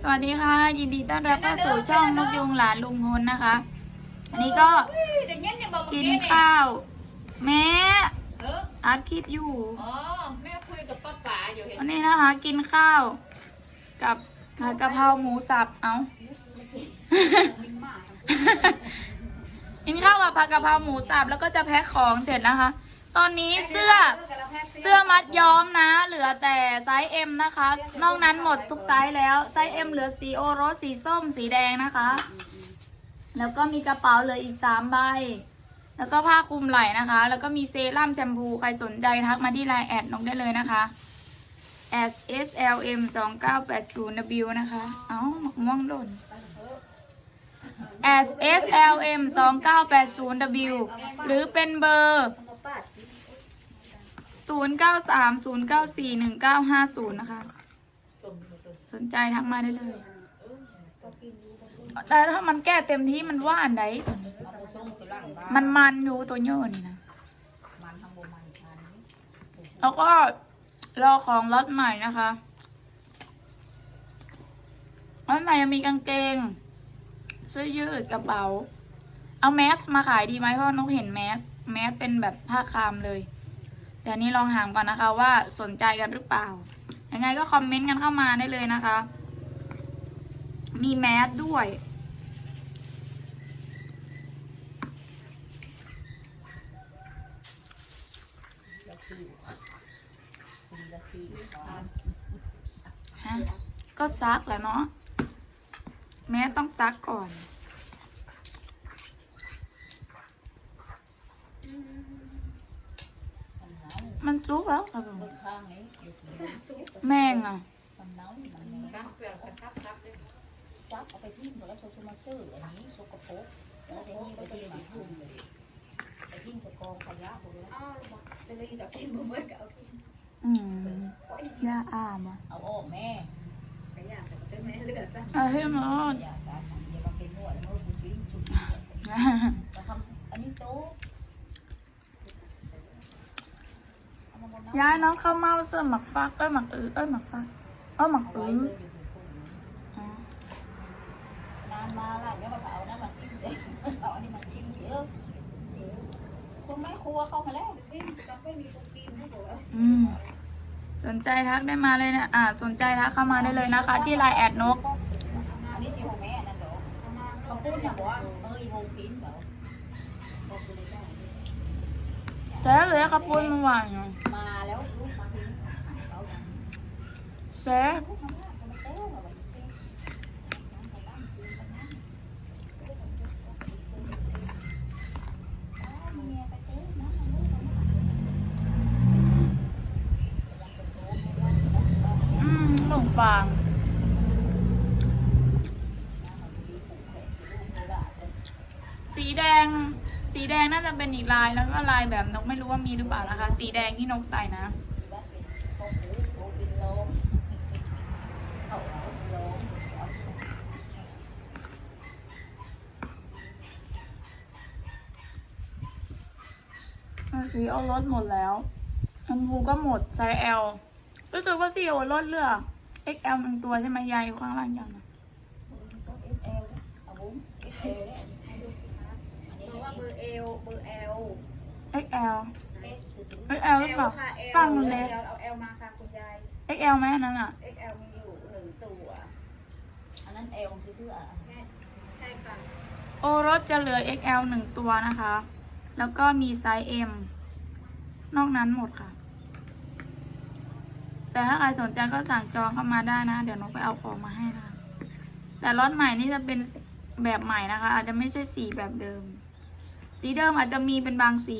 สวัสดีค่ะ ยินดีต้อนรับเข้าสู่ช่องนกยุงหลานลุงพลนะคะ อันนี้ก็กินข้าว แม่อออัดคลิปอยู่อ๋อแม่คุยกับป้าป๋าอยู่เห็นวันนี้นะคะ กินข้าว กับผัดกะเพราหมูสับเอากินข้าวกับผัดกะเพราหมูสับแล้วก็จะแพ็คของเสร็จนะคะ ตอนนี้เสื้อเสื้อมัดย้อมนะ เหลือแต่ไซส์ M นะคะ นอกนั้นหมดทุกไซส์แล้ว ไซส์ M เหลือสีโอรสสีส้มสีแดงนะคะ แล้วก็มีกระเป๋าเหลืออีกสามใบ แล้วก็ผ้าคลุมไหล่นะคะ แล้วก็มีเซรั่มแชมพู ใครสนใจทักมาที่ไลน์แอดนกได้เลยนะคะ S S L M 2 9 8 0 W นะคะ เอ้าหมกม่วงหล่น S S L M 2 9 8 0 W หรือเป็นเบอร์ 0 9 3 0 9 4 1 9 5 0นะคะ สนใจทักมาได้เลย แต่ถ้ามันแก้เต็มที่มันว่าอันใดมันมันอยู่ตัวเยอะนี่นะ แล้วก็รอของรถใหม่นะคะรถใหม่ยังมีกางเกงเสื้อยืดกระเป๋า เอาแมสมาขายดีไหมเพราะนกเห็นแมส แมสเป็นแบบผ้าคามเลย แต่อันนี้ลองถามก่อนนะคะว่าสนใจกันหรือเปล่า ยังไงก็คอมเมนต์กันเข้ามาได้เลยนะคะ มีแมสด้วย ฮะ ก็ซักแหละเนาะ แม้ต้องซักก่อน มันจุกแล้วครับผมแม่งอะครับเปลือกกระทับทับเลยจับเอาไปทิ้งหมดแล้วโซมาซื้ออันนี้สกปรกแล้วทีนี้ก็ไปทิ้งทุ่งเลยไปทิ้งสกองขยะหมดแล้วอ้าวจะเลยแต่กินบ่เมื่อกับเอาที่อืมยาอามอะเอาออกแม่กระยาแต่ก็จะไม่เลือดซะเอาให้หมดอย่าสาสันอย่ามาเป็นนวดแล้วคุณทิ้งสุดจะทำอันนี้โต๊ะ ย้ายน้องเข้าเมาเสื้อหมักฟักเอ้ยหมักอือเอ้ยหมักฟักเอ้ยหมักเอาอืไว้อเลยอยู่ทุ่งอ๋อนานมาละเดี๋ยวมาเอานะมาทิ้งเลยเอาอันนี้มาทิ้งเยอะคุณแม่ครัวเข้ามาแล้วที่จะไม่มีคุกกี้ไม่บอกว่าอืมสนใจทักได้มาเลยนะอ่า สนใจทักเข้ามาได้เลยนะคะ ที่ไลน์แอดนกอันนี้สิของแม่นั่นเหรอเขาพูดนะบอกว่าเอ้ยโฮมพินเหรอบอกคุณเลยได้ แต่ถ้าเลือขับปุ้นมาหวานอยู่มาแล้วลูกมาพินเอาแซ่บลูกมาแล้วมาเต้ามาวันนี้ไปเต้นะอืมขนมฟางสีแดง สีแดงน่าจะเป็นอีกลายแล้วก็ลายแบบนกไม่รู้ว่ามีหรือเปล่านะคะ สีแดงที่นกใส่นะ สีโอารสหมดแล้วชมพูก็หมดไซส์ L รู้สึกว่าสีโอรสเลือก XL หนึ่งตัวใช่ไหมยายอยู่ข้างล่างอย่างนะ เพราะว่าเบอร์เอลเบอร์เอล XL เอ๊ะ XL หรือเปล่า ค่ะเอลฟังมันเลยเอาเอลมาค่ะคุณยาย XL ไหมอันนั้นอะ XL มีอยู่หนึ่งตัวอันนั้นเอลซื้อๆอะใช่ใช่ค่ะ โอรสจะเหลือ XL หนึ่งตัวนะคะ แล้วก็มีไซส์ M นอกนั้นหมดค่ะ แต่ถ้าใครสนใจก็สั่งจองเข้ามาได้นะ เดี๋ยวนกไปเอาของมาให้นะคะแต่รถใหม่นี่จะเป็นแบบใหม่นะคะ อาจจะไม่ใช่สีแบบเดิม สีเดิมอาจจะมีเป็นบางสี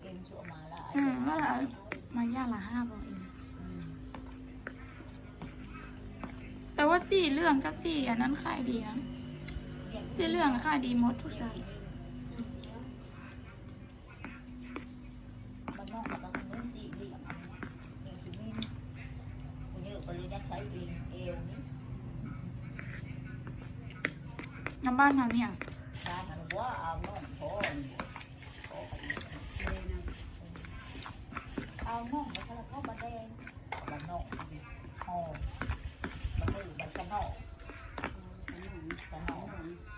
เอ็มชัวมาละอืมว่าละมาย่าละห้าบาทเอง แต่ว่าสีเหลืองกับสีอันนั้นขายดีนะสีเหลืองขายดีหมดทุกสาย มันนอกมันต้องเงินสี่เหลี่ยมเองคือมินค นเยอะก็เลยยักใช้เองเอวนี่น้ำบ้านทำเนี่ยตาเอาน้องพ่อนี่พ่อเลยเอาน้องมาทะเลาะเข้ามาแดงบ้านนอกอ๋อบ้านอื่บ้านชะนอกชะนอก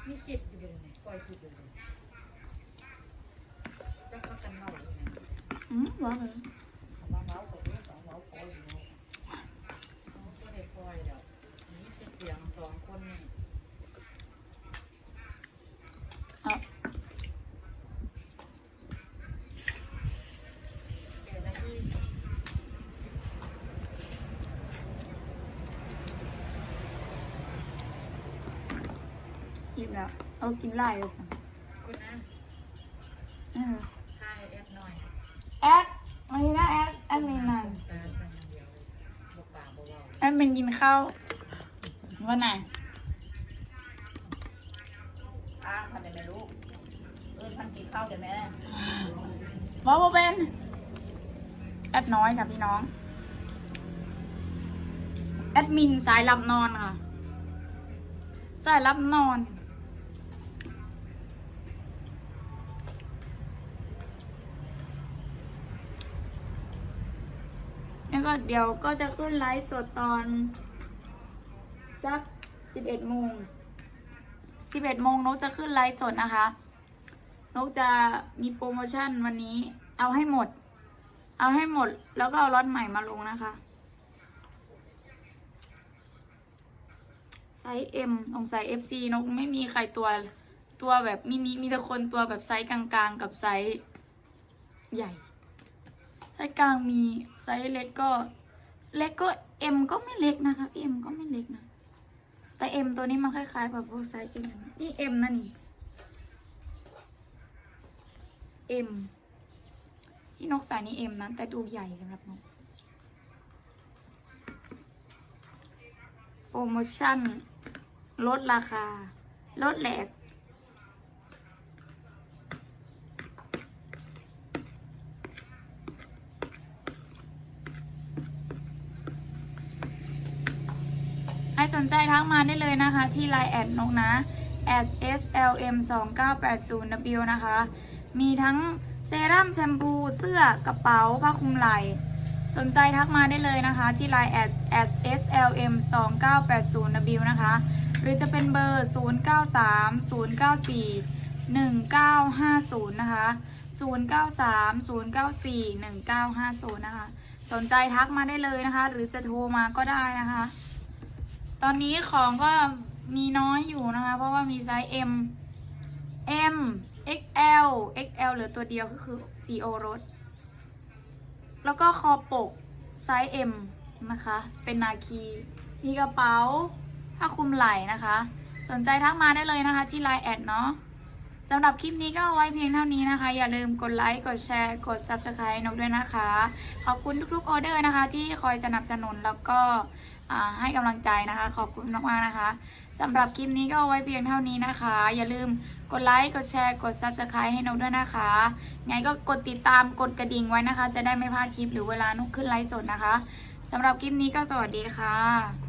มีคลิปอยู่เลยปล่อยคลิปอยู่เลยจักก็กันเมาเลยนะอืมว่าเลยบ้านเราก็รู้บ้านเราพอย ก็ได้ปล่อยแล้วนี่เป็นเสียงสองคนนี่ อะ แกได้ที่ หยิบแล้วเอากินไล่เลยสิคุณนะเออทายแอปหน่อยแอดมาทีนะแอดแอดมินนั่นตาเป็นอย่างเดียวเลยบอกปากบอกว่าแอดมินกินข้าววันไหนอ้างพันได้ไหมลูกเออพันกินข้าวได้ไหมเพราะว่าเป็นแอดน้อยค่ะพี่น้อง แอดมินสายรับนอนค่ะ สายรับนอน ก็เดี๋ยวก็จะขึ้นไลฟ์สดตอน สัก11โมง11โมงนกจะขึ้นไลฟ์สดนะคะ นกจะมีโปรโมชั่นวันนี้ เอาให้หมด เอาให้หมด แล้วก็เอาล็อตใหม่มาลงนะคะ ไซส์ M ของไซส์ FC นกไม่มีใครตัวตัวแบบมินิมีแต่คนตัวแบบไซส์กลางๆ กับไซส์ใหญ่ ไซส์กลางมีไซส์เล็กก็เล็กก็ M ก็ไม่เล็กนะคะ M ก็ไม่เล็กนะ แต่ M ตัวนี้มันคล้ายๆแบบพวกไซส์ M นี่ M นะนี่ M ที่นกใส่นี่ M นะแต่ดูใหญ่สำหรับนกโปรโมชั่น ลดราคา ลดแหลก สนใจทักมาได้เลยนะคะ ที่ Line แอดนกนะ slm 2 9 8 0 w นะคะ มีทั้งเซรั่มแชมพูเสื้อกระเป๋าผ้าคลุมไหล่สนใจทักมาได้เลยนะคะ ที่ Line แอด slm 2 9 8 0 w นะคะ หรือจะเป็นเบอร์ 0 9 3 0 9 4 1 9 5 0 นะคะ 0 9 3 0 9 4 1 9 5 0 นะคะ สนใจทักมาได้เลยนะคะ หรือจะโทรมาก็ได้นะคะ ตอนนี้ของก็มีน้อยอยู่นะคะ เพราะว่ามีไซส์ M M XL XL เหลือตัวเดียวก็คือ CO รถ แล้วก็คอปกไซส์ M นะคะ เป็นนาคี มีกระเป๋าผ้าคลุมไหล่นะคะ สนใจทักมาได้เลยนะคะ ที่ Line แอดเนาะสำหรับคลิปนี้ก็เอาไว้เพียงเท่านี้นะคะ อย่าลืมกดไลค์ กดแชร์ กด Subscribe นกด้วยนะคะ ขอบคุณทุกๆออเดอร์นะคะ ที่คอยสนับสนุนแล้วก็ ให้กำลังใจนะคะ ขอบคุณมากๆนะคะสำหรับคลิปนี้ก็เอาไว้เพียงเท่านี้นะคะ อย่าลืมกดไลค์ กดแชร์ กด Subscribe ให้นกด้วยนะคะไงก็กดติดตาม กดกระดิ่งไว้นะคะ จะได้ไม่พลาดคลิปหรือเวลานุกขึ้นไลฟ์สดนะคะสำหรับคลิปนี้ก็สวัสดีค่ะ